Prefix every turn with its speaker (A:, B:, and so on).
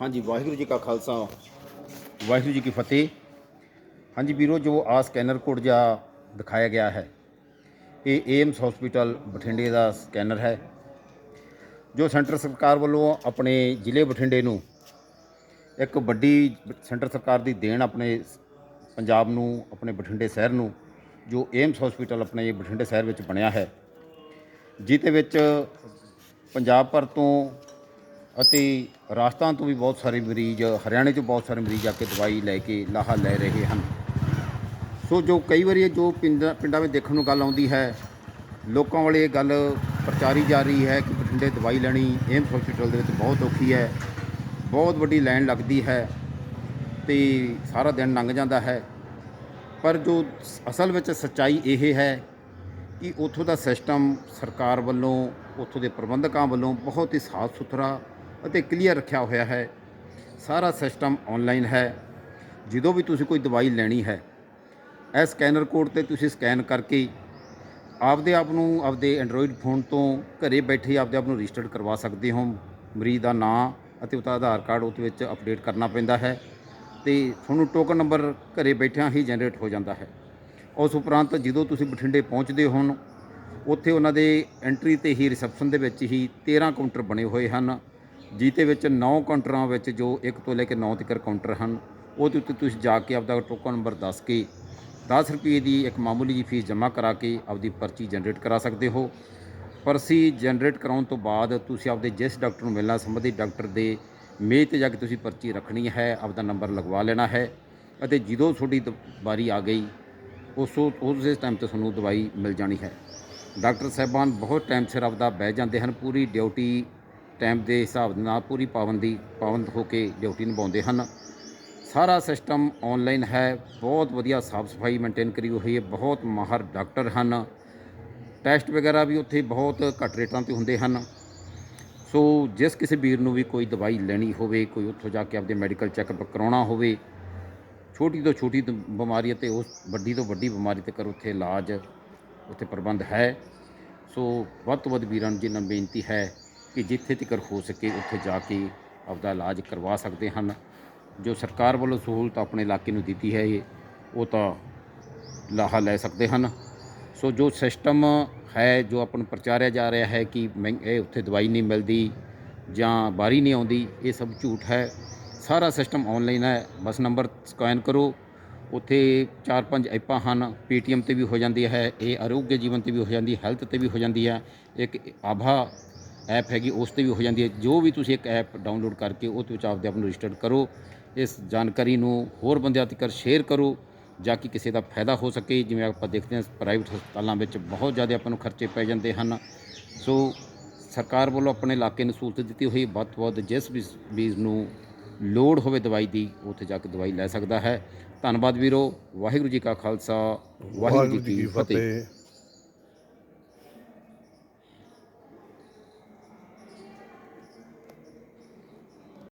A: ਹਾਂਜੀ, ਵਾਹਿਗੁਰੂ ਜੀ ਕਾ ਖਾਲਸਾ। ਵਾਹਿਗੁਰੂ ਜੀ ਕੀ ਫਤਿਹ। ਹਾਂਜੀ ਵੀਰੋ, ਜੋ ਆ ਸਕੈਨਰ ਕੋਡ ਜਾ ਦਿਖਾਇਆ ਗਿਆ ਹੈ, ਇਹ ਏਮਸ ਹਸਪੀਟਲ ਬਠਿੰਡੇ ਦਾ ਸਕੈਨਰ ਹੈ, ਜੋ ਸੈਂਟਰ ਸਰਕਾਰ ਵੱਲੋਂ ਆਪਣੇ ਜ਼ਿਲ੍ਹੇ ਬਠਿੰਡੇ ਨੂੰ ਇੱਕ ਵੱਡੀ ਸੈਂਟਰ ਸਰਕਾਰ ਦੀ ਦੇਣ ਆਪਣੇ ਪੰਜਾਬ ਨੂੰ, ਆਪਣੇ ਬਠਿੰਡੇ ਸ਼ਹਿਰ ਨੂੰ, ਜੋ ਏਮਸ ਹਸਪੀਟਲ ਆਪਣੇ ਬਠਿੰਡੇ ਸ਼ਹਿਰ ਵਿੱਚ ਬਣਿਆ ਹੈ ਜਿਹਦੇ ਵਿੱਚ ਪੰਜਾਬ ਭਰ ਤੋਂ ਅਤੇ ਰਾਜਸਥਾਨ ਤੋਂ ਵੀ ਬਹੁਤ ਸਾਰੇ ਮਰੀਜ਼, ਹਰਿਆਣੇ ਤੋਂ ਬਹੁਤ ਸਾਰੇ ਮਰੀਜ਼ ਆ ਕੇ ਦਵਾਈ ਲੈ ਕੇ ਲਾਹਾ ਲੈ ਰਹੇ ਹਨ। ਸੋ ਜੋ ਕਈ ਵਾਰੀ ਜੋ ਪਿੰਡਾਂ ਪਿੰਡਾਂ ਵਿੱਚ ਦੇਖਣ ਨੂੰ ਗੱਲ ਆਉਂਦੀ ਹੈ, ਲੋਕਾਂ ਵਾਲੇ ਇਹ ਗੱਲ ਪ੍ਰਚਾਰੀ ਜਾ ਰਹੀ ਹੈ ਕਿ ਬਠਿੰਡੇ ਦਵਾਈ ਲੈਣੀ ਏਮਸ ਹਸਪੀਟਲ ਦੇ ਵਿੱਚ ਬਹੁਤ ਔਖੀ ਹੈ, ਬਹੁਤ ਵੱਡੀ ਲਾਈਨ ਲੱਗਦੀ ਹੈ ਤੇ ਸਾਰਾ ਦਿਨ ਲੰਘ ਜਾਂਦਾ ਹੈ। ਪਰ ਜੋ ਅਸਲ ਵਿੱਚ ਸੱਚਾਈ ਇਹ ਹੈ ਕਿ ਉੱਥੋਂ ਦਾ ਸਿਸਟਮ ਸਰਕਾਰ ਵੱਲੋਂ, ਉੱਥੋਂ ਦੇ ਪ੍ਰਬੰਧਕਾਂ ਵੱਲੋਂ ਬਹੁਤ ਹੀ ਸਾਫ਼ ਸੁਥਰਾ ਅਤੇ ਕਲੀਅਰ ਰੱਖਿਆ ਹੋਇਆ ਹੈ। ਸਾਰਾ ਸਿਸਟਮ ਆਨਲਾਈਨ ਹੈ। ਜਦੋਂ ਵੀ ਤੁਸੀਂ ਕੋਈ ਦਵਾਈ ਲੈਣੀ ਹੈ, ਇਹ ਸਕੈਨਰ ਕੋਡ ਤੇ ਤੁਸੀਂ ਸਕੈਨ ਕਰਕੇ ਆਪਦੇ ਆਪ ਨੂੰ ਆਪਦੇ ਐਂਡਰੋਇਡ ਫੋਨ ਤੋਂ ਘਰੇ ਬੈਠੇ ਆਪਦੇ ਆਪ ਨੂੰ ਰਜਿਸਟਰਡ ਕਰਵਾ ਸਕਦੇ ਹੋ। ਮਰੀਜ਼ ਦਾ ਨਾਂ ਅਤੇ ਉਹਦਾ ਆਧਾਰ ਕਾਰਡ ਉਹਦੇ ਵਿੱਚ ਅਪਡੇਟ ਕਰਨਾ ਪੈਂਦਾ ਹੈ ਤੇ ਤੁਹਾਨੂੰ ਟੋਕਨ ਨੰਬਰ ਘਰੇ ਬੈਠਿਆਂ ਹੀ ਜਨਰੇਟ ਹੋ ਜਾਂਦਾ ਹੈ। ਉਸ ਉਪਰੰਤ ਜਦੋਂ ਤੁਸੀਂ ਬਠਿੰਡੇ ਪਹੁੰਚਦੇ ਹੋ ਉੱਥੇ ਉਹਨਾਂ ਦੇ ਐਂਟਰੀ ਤੇ ਹੀ ਰਿਸੈਪਸ਼ਨ ਦੇ ਵਿੱਚ ਹੀ 13 ਕਾਊਂਟਰ ਬਣੇ ਹੋਏ ਹਨ। ਜਿਹਦੇ ਵਿੱਚ 9 ਕਾਊਂਟਰਾਂ ਵਿੱਚ ਜੋ 1 ਤੋਂ ਲੈ ਕੇ 9 ਤੱਕ ਕਾਊਂਟਰ ਹਨ, ਉਹਦੇ ਉੱਤੇ ਤੁਸੀਂ ਜਾ ਕੇ ਆਪਦਾ ਟੋਕਨ ਨੰਬਰ ਦੱਸ ਕੇ 10 ਰੁਪਏ ਦੀ ਇੱਕ ਮਾਮੂਲੀ ਜੀ ਫੀਸ ਜਮ੍ਹਾਂ ਕਰਾ ਕੇ ਆਪਦੀ ਪਰਚੀ ਜਨਰੇਟ ਕਰਾ ਸਕਦੇ ਹੋ। ਪਰਚੀ ਜਨਰੇਟ ਕਰਾਉਣ ਤੋਂ ਬਾਅਦ ਤੁਸੀਂ ਆਪਦੇ ਜਿਸ ਡਾਕਟਰ ਨੂੰ ਮਿਲਣਾ, ਸੰਬੰਧਿਤ ਡਾਕਟਰ ਦੇ ਮੇਜ਼ ਤੇ ਜਾ ਕੇ ਤੁਸੀਂ ਪਰਚੀ ਰੱਖਣੀ ਹੈ, ਆਪਦਾ ਨੰਬਰ ਲਗਵਾ ਲੈਣਾ ਹੈ ਅਤੇ ਜਦੋਂ ਤੁਹਾਡੀ ਦ- ਵਾਰੀ ਆ ਗਈ, ਉਸ ਉਸੇ ਟਾਈਮ ਤੇ ਤੁਹਾਨੂੰ ਦਵਾਈ ਮਿਲ ਜਾਣੀ ਹੈ। ਡਾਕਟਰ ਸਾਹਿਬਾਨ, ਬਹੁਤ ਟਾਈਮ ਸਿਰ ਆਪਦਾ ਬਹਿ ਜਾਂਦੇ ਹਨ, ਪੂਰੀ ਡਿਊਟੀ ਟਾਈਮ ਦੇ ਹਿਸਾਬ ਦੇ ਨਾਲ ਪੂਰੀ ਪਾਬੰਦੀ ਪਾਬੰਦ ਹੋ ਕੇ ਡਿਊਟੀ ਨਿਭਾਉਂਦੇ ਹਨ। ਸਾਰਾ ਸਿਸਟਮ ਆਨਲਾਈਨ ਹੈ। ਬਹੁਤ ਵਧੀਆ ਸਾਫ਼ ਸਫ਼ਾਈ ਮੇਨਟੇਨ ਕਰੀ ਹੋਈ ਹੈ। ਬਹੁਤ ਮਾਹਰ ਡਾਕਟਰ ਹਨ। ਟੈਸਟ ਵਗੈਰਾ ਵੀ ਉੱਥੇ ਬਹੁਤ ਘੱਟ ਰੇਟਾਂ ਤੇ ਹੁੰਦੇ ਹਨ। ਸੋ ਜਿਸ ਕਿਸੇ ਵੀਰ ਨੂੰ ਵੀ ਕੋਈ ਦਵਾਈ ਲੈਣੀ ਹੋਵੇ, ਕੋਈ ਉੱਥੋਂ ਜਾ ਕੇ ਆਪਦੇ ਮੈਡੀਕਲ ਚੈੱਕਅਪ ਕਰਾਉਣਾ ਹੋਵੇ, ਛੋਟੀ ਤੋਂ ਛੋਟੀ ਤ- ਬਿਮਾਰੀ ਅਤੇ ਉਸ ਵੱਡੀ ਤੋਂ ਵੱਡੀ ਬਿਮਾਰੀ ਤੱਕ ਉੱਥੇ ਇਲਾਜ ਉੱਥੇ ਪ੍ਰਬੰਧ ਹੈ। ਸੋ ਵੱਧ ਤੋਂ ਵੱਧ ਵੀਰਾਂ ਨੂੰ ਜਿਨ੍ਹਾਂ ਬੇਨਤੀ ਹੈ ਕਿ ਜਿੱਥੇ ਤੱਕ ਹੋ ਸਕੇ ਉੱਥੇ ਜਾ ਕੇ ਆਪਦਾ ਇਲਾਜ ਕਰਵਾ ਸਕਦੇ ਹਨ। ਜੋ ਸਰਕਾਰ ਵੱਲੋਂ ਸਹੂਲਤ ਆਪਣੇ ਇਲਾਕੇ ਨੂੰ ਦਿੱਤੀ ਹੈ, ਇਹ ਉਹ ਤਾਂ ਲਾਹਾ ਲੈ ਸਕਦੇ ਹਨ। ਸੋ ਜੋ ਸਿਸਟਮ ਹੈ, ਜੋ ਆਪਾਂ ਨੂੰ ਪ੍ਰਚਾਰਿਆ ਜਾ ਰਿਹਾ ਹੈ ਕਿ ਮਹਿੰ- ਇਹ ਉੱਥੇ ਦਵਾਈ ਨਹੀਂ ਮਿਲਦੀ ਜਾਂ ਬਾਰੀ ਨਹੀਂ ਆਉਂਦੀ, ਇਹ ਸਭ ਝੂਠ ਹੈ। ਸਾਰਾ ਸਿਸਟਮ ਆਨਲਾਈਨ ਹੈ। ਬਸ ਨੰਬਰ ਸਕੈਨ ਕਰੋ। ਉੱਥੇ 4-5 ਐਪਾਂ ਹਨ। ਪੀਟੀਐਮ ਤੇ ਵੀ ਹੋ ਜਾਂਦੀ ਹੈ, ਇਹ ਆਰੋਗਯ ਜੀਵਨ ਤੇ ਵੀ ਹੋ ਜਾਂਦੀ ਹੈਲਥ ਤੇ ਵੀ ਹੋ ਜਾਂਦੀ ਹੈ। ਇੱਕ ਆਭਾ ਐਪ ਹੈਗੀ ਉਸ ਤੇ ਵੀ ਹੋ ਜਾਂਦੀ ਹੈ। ਜੋ ਵੀ ਤੁਸੀਂ ਇੱਕ ਐਪ ਡਾਊਨਲੋਡ ਕਰਕੇ ਉਹ ਵਿੱਚ ਆਪਦੇ ਆਪ ਨੂੰ ਰਜਿਸਟਰ ਕਰੋ ਇਸ ਜਾਣਕਾਰੀ ਨੂੰ ਹੋਰ ਬੰਦਿਆਂ ਤੱਕ ਸ਼ੇਅਰ ਕਰੋ ਜਾਂ ਕਿ ਕਿਸੇ ਦਾ ਫਾਇਦਾ ਹੋ ਸਕੇ। ਜਿਵੇਂ ਆਪਾਂ ਦੇਖਦੇ ਹਾਂ ਪ੍ਰਾਈਵੇਟ ਹਸਪਤਾਲਾਂ ਵਿੱਚ ਬਹੁਤ ਜ਼ਿਆਦਾ ਆਪਾਂ ਨੂੰ ਖਰਚੇ ਪੈ ਜਾਂਦੇ ਹਨ। ਸੋ ਸਰਕਾਰ ਵੱਲੋਂ ਆਪਣੇ ਇਲਾਕੇ ਨੂੰ ਸਹੂਲਤ ਦਿੱਤੀ ਹੋਈ ਵੱਧ ਤੋਂ ਵੱਧ ਜਿਸ ਵੀ ਮਰੀਜ਼ ਨੂੰ ਲੋੜ ਹੋਵੇ ਦਵਾਈ ਦੀ ਉੱਥੇ ਜਾ ਕੇ ਦਵਾਈ ਲੈ ਸਕਦਾ ਹੈ। ਧੰਨਵਾਦ ਵੀਰੋ ਵਾਹਿਗੁਰੂ ਜੀ ਕਾ ਖਾਲਸਾ ਵਾਹਿਗੁਰੂ ਜੀ ਕੀ ਫਤਿਹ।